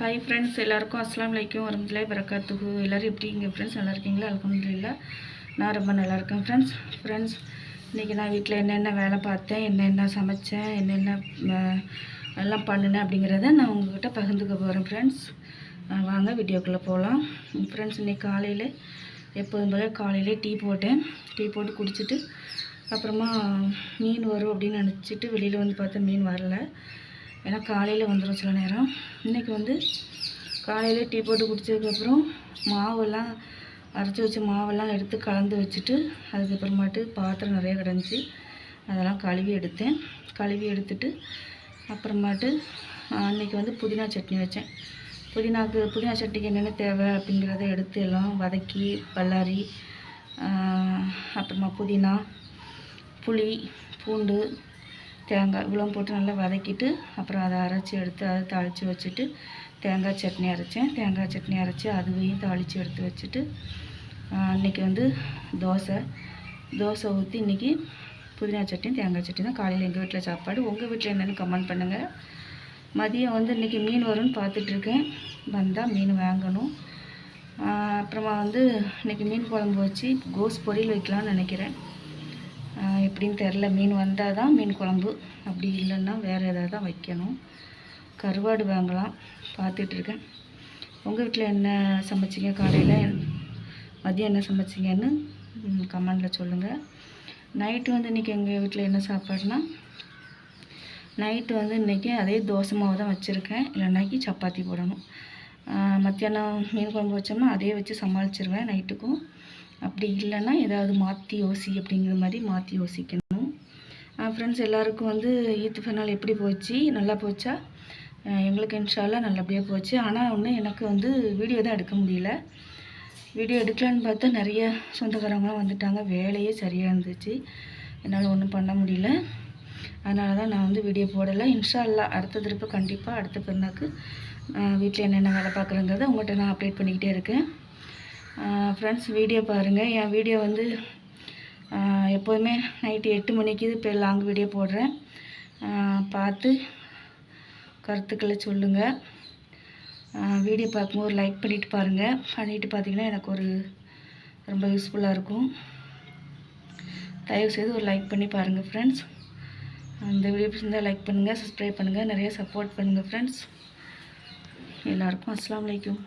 Hi friends எல்லாருக்கும் அஸ்லாம் வலைக்கும் வரமத்துலாய் வரகாத்துகு எல்லோரும் எப்படிங்க ஃப்ரெண்ட்ஸ் நல்லா இருக்கீங்களா? அலமதுல்லா நான் ரொம்ப நல்லா இருக்கேன் ஃப்ரெண்ட்ஸ் ஃப்ரெண்ட்ஸ் இன்றைக்கி நான் வீட்டில் என்னென்ன வேலை பார்த்தேன் என்னென்ன சமைச்சேன் என்னென்ன எல்லாம் பண்ணினேன் அப்படிங்கிறத நான் உங்ககிட்ட பகிர்ந்துக்க போகிறேன் ஃப்ரெண்ட்ஸ் வாங்க வீடியோக்குள்ளே போகலாம் ஃப்ரெண்ட்ஸ் இன்றைக்கி காலையில் எப்போதும் போல காலையிலே டீ போட்டேன். டீ போட்டு குடிச்சிட்டு அப்புறமா மீன் வரும் அப்படின்னு நினச்சிட்டு வெளியில் வந்து பார்த்தா மீன் வரல. ஏன்னா காலையில் வந்துடும் சில நேரம். இன்றைக்கி வந்து காலையில் டீ போட்டு குடித்ததுக்கப்புறம் மாவெல்லாம் அரைச்சி வச்ச மாவெல்லாம் எடுத்து கலந்து வச்சுட்டு அதுக்கப்புறமாட்டு பாத்திரம் நிறைய கிடந்துச்சு. அதெல்லாம் கழுவி எடுத்தேன். கழுவி எடுத்துட்டு அப்புறமாட்டு அன்றைக்கி வந்து புதினா சட்னி வச்சேன். புதினாக்கு புதினா சட்னிக்கு என்னென்ன தேவை அப்படிங்கிறத எடுத்து எல்லாம் வதக்கி பல்லாரி அப்புறமா புதினா புளி பூண்டு தேங்காய் இவ்வளோ போட்டு நல்லா வதக்கிட்டு அப்புறம் அதை அரைச்சி எடுத்து அதை தாளித்து வச்சுட்டு தேங்காய் சட்னி அரைச்சேன். தேங்காய் சட்னி அரைச்சி அதுவையும் தாளித்து எடுத்து வச்சுட்டு இன்றைக்கி அன்னைக்கு வந்து தோசை. தோசை ஊற்றி இன்றைக்கி புதினா சட்னி தேங்காய் சட்னி தான் காலையில் எங்கள் வீட்டில் சாப்பாடு. உங்கள் வீட்டில் என்னென்னு கமெண்ட் பண்ணுங்கள் மதியம் வந்து இன்றைக்கி மீன் வரும்னு பார்த்துட்ருக்கேன். வந்தால் மீன் வாங்கணும். அப்புறமா வந்து இன்றைக்கி மீன் குழம்பு வச்சு கோஸ் பொரியல் வைக்கலாம்னு நினைக்கிறேன். எப்படின்னு தெரில மீன் வந்தால் தான் மீன் குழம்பு. அப்படி இல்லைன்னா வேறு ஏதாவது தான் வைக்கணும். கருவாடு வாங்கலாம். பார்த்துட்ருக்கேன். உங்கள் வீட்டில் என்ன சமைச்சிங்க காலையில்? மதியம் என்ன சமைச்சிங்கன்னு கமெண்டில் சொல்லுங்கள் நைட்டு வந்து இன்றைக்கி எங்கள் வீட்டில் என்ன சாப்பாடுனா நைட்டு வந்து இன்றைக்கி அதே தோசை மாவு தான் வச்சுருக்கேன். இல்லைனாக்கி சப்பாத்தி போடணும். மத்தியானம் மீன் குழம்பு வச்சோம்னா அதே வச்சு சமாளிச்சிருவேன் நைட்டுக்கும். அப்படி இல்லைன்னா ஏதாவது மாற்றி யோசி அப்படிங்கிற மாதிரி மாற்றி யோசிக்கணும். ஃப்ரெண்ட்ஸ் எல்லாருக்கும் வந்து ஈத்து ஃபெனால் எப்படி போச்சு? நல்லா போச்சா? எங்களுக்கு இன்ஷால்லாம் நல்லபடியாக போச்சு. ஆனால் ஒன்று எனக்கு வந்து வீடியோ தான் எடுக்க முடியல. வீடியோ எடுக்கலான்னு பார்த்தா நிறைய சொந்தக்காரங்களாம் வந்துட்டாங்க. வேலையே சரியாக இருந்துச்சு. என்னால் ஒன்றும் பண்ண முடியல. அதனால தான் நான் வந்து வீடியோ போடலை. இன்ஷா அல்லா அடுத்த திருப்ப கண்டிப்பாக அடுத்த பிறந்தாக்கு வீட்டில் என்னென்ன வேலை பார்க்குறேங்கிறத உங்கள்கிட்ட நான் அப்டேட் பண்ணிக்கிட்டே இருக்கேன். ஃப்ரெண்ட்ஸ் வீடியோ பாருங்கள் என் வீடியோ வந்து எப்போதுமே நைட்டு எட்டு மணிக்கு இப்போ லாங் வீடியோ போடுறேன். பார்த்து கருத்துக்களை சொல்லுங்கள் வீடியோ பார்க்கும்போது லைக் பண்ணிவிட்டு பாருங்கள் பண்ணிவிட்டு பார்த்தீங்கன்னா எனக்கு ஒரு ரொம்ப யூஸ்ஃபுல்லாக இருக்கும். தயவு செய்து ஒரு லைக் பண்ணி பாருங்கள் ஃப்ரெண்ட்ஸ் அந்த வீடியோ பிடிச்சிருந்தால் லைக் பண்ணுங்கள் சப்ஸ்கிரைப் பண்ணுங்கள் நிறைய சப்போர்ட் பண்ணுங்கள் ஃப்ரெண்ட்ஸ் எல்லாருக்கும் அஸ்லாம் அலைக்கும்.